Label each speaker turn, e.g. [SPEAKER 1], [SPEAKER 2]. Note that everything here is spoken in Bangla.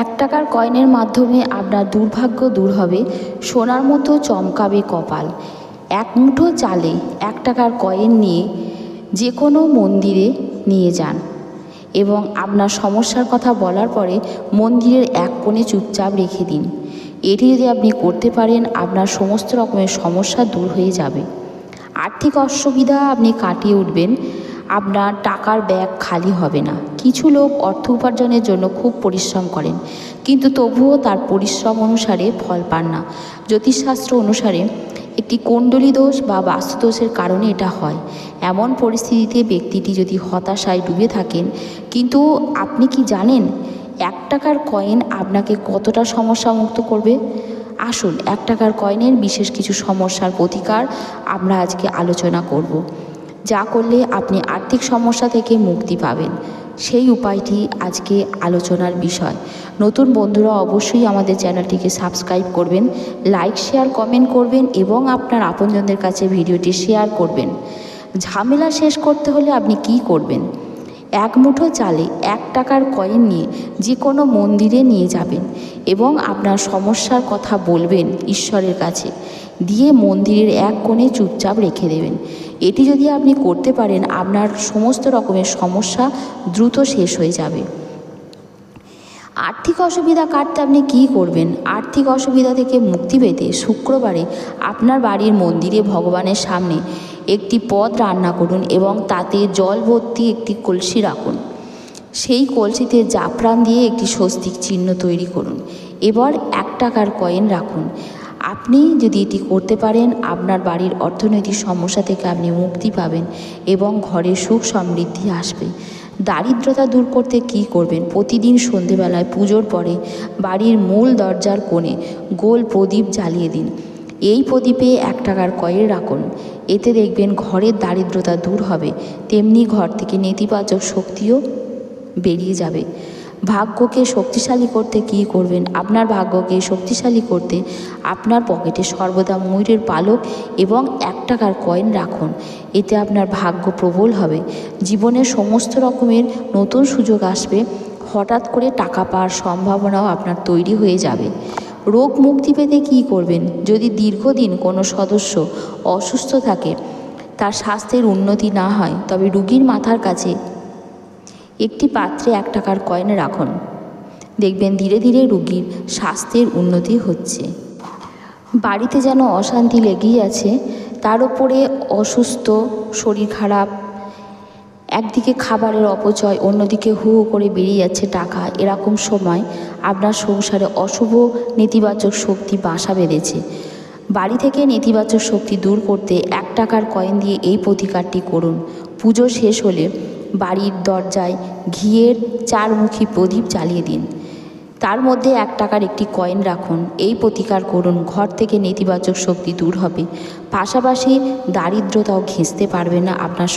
[SPEAKER 1] এক টাকার কয়েনের মাধ্যমে আপনার দুর্ভাগ্য দূর হবে, সোনার মতো চমকাবে কপাল। এক মুঠো চালে এক টাকার কয়েন নিয়ে যে কোনো মন্দিরে নিয়ে যান এবং আপনার সমস্যার কথা বলার পরে মন্দিরের এক কোণে চুপচাপ রেখে দিন। এটি যদি আপনি করতে পারেন, আপনার সমস্ত রকমের সমস্যা দূর হয়ে যাবে। আর্থিক অসুবিধা আপনি কাটিয়ে উঠবেন। আপনার টাকার ব্যাগ খালি হবে না। কিছু লোক অর্থ উপার্জনের জন্য খুব পরিশ্রম করেন, কিন্তু তবুও তার পরিশ্রম অনুসারে ফল পান না। জ্যোতিষশাস্ত্র অনুসারে একটি কুণ্ডলী দোষ বা বাস্তুদোষের কারণে এটা হয়। এমন পরিস্থিতিতে ব্যক্তিটি যদি হতাশায় ডুবে থাকেন, কিন্তু আপনি কি জানেন এক টাকার কয়েন আপনাকে কতটা সমস্যা মুক্ত করবে? আসুন, এক টাকার কয়েনের বিশেষ কিছু সমস্যার প্রতিকার আমরা আজকে আলোচনা করব। যা করলে আপনি আর্থিক সমস্যা থেকে মুক্তি পাবেন। সেই উপায়টি আজকে আলোচনার বিষয়। নতুন বন্ধুরা অবশ্যই আমাদের চ্যানেলটিকে সাবস্ক্রাইব করবেন, লাইক, শেয়ার, কমেন্ট করবেন এবং আপনার আপনজনদের কাছে ভিডিওটি শেয়ার করবেন। ঝামেলা শেষ করতে হলে আপনি কি করবেন? এক মুঠো চালে এক টাকার কয়েন নিয়ে যে কোনো মন্দিরে নিয়ে যাবেন এবং আপনার সমস্যার কথা বলবেন ঈশ্বরের কাছে। দিয়ে মন্দিরের এক কোণে চুপচাপ রেখে দেবেন। এটি যদি আপনি করতে পারেন, আপনার সমস্ত রকমের সমস্যা দ্রুত শেষ হয়ে যাবে। আর্থিক অসুবিধা কাটতে আপনি কী করবেন? আর্থিক অসুবিধা থেকে মুক্তি পেতে শুক্রবারে আপনার বাড়ির মন্দিরে ভগবানের সামনে একটি পদ রান্না করুন এবং তাতে জল ভর্তি একটি কলসি রাখুন। সেই কলসিতে জাফরান দিয়ে একটি স্বস্তিক চিহ্ন তৈরি করুন। এবার এক টাকার কয়েন রাখুন। আপনি যদি এটি করতে পারেন, আপনার বাড়ির অর্থনৈতিক সমস্যা থেকে আপনি মুক্তি পাবেন এবং ঘরে সুখ সমৃদ্ধি আসবে। দারিদ্রতা দূর করতে কী করবেন? প্রতিদিন সন্ধেবেলায় পুজোর পরে বাড়ির মূল দরজার কোণে গোল প্রদীপ জ্বালিয়ে দিন। এই প্রদীপে এক টাকার কয়েন রাখুন। এতে দেখবেন ঘরের দারিদ্রতা দূর হবে। তেমনি ঘর থেকে নেতিবাচক শক্তিও বেরিয়ে যাবে। ভাগ্যকে শক্তিশালী করতে কী করবেন? আপনার ভাগ্যকে শক্তিশালী করতে আপনার পকেটে সর্বদা ময়ূরের পালক এবং এক টাকার কয়েন রাখুন। এতে আপনার ভাগ্য প্রবল হবে। জীবনের সমস্ত রকমের নতুন সুযোগ আসবে। হঠাৎ করে টাকা পাওয়ার সম্ভাবনাও আপনার তৈরি হয়ে যাবে। রোগ মুক্তি পেতে কী করবেন? যদি দীর্ঘদিন কোনো সদস্য অসুস্থ থাকে, তার স্বাস্থ্যের উন্নতি না হয়, তবে রুগীর মাথার কাছে একটি পাত্রে এক টাকার কয়েন রাখুন। দেখবেন ধীরে ধীরে রুগীর স্বাস্থ্যের উন্নতি হচ্ছে। বাড়িতে যেন অশান্তি লেগেই আছে, তার উপরে অসুস্থ, শরীর খারাপ, একদিকে খাবারের অপচয়, অন্যদিকে হু হু করে বেরিয়ে যাচ্ছে টাকা। এরকম সময় আপনার সংসারে অশুভ নেতিবাচক শক্তি বাসা বেঁধেছে। বাড়ি থেকে নেতিবাচক শক্তি দূর করতে এক টাকার কয়েন দিয়ে এই প্রতিকারটি করুন। পুজো শেষ হলে বাড়ির দরজায় ঘিয়ের চারমুখী প্রদীপ জ্বালিয়ে দিন। তার মধ্যে এক টাকার একটি কয়েন রাখুন। এই প্রতিকার করুন। ঘর থেকে নেতিবাচক শক্তি দূর হবে। পাশাপাশি দারিদ্রতাও ঘেঁচতে পারবে না আপনার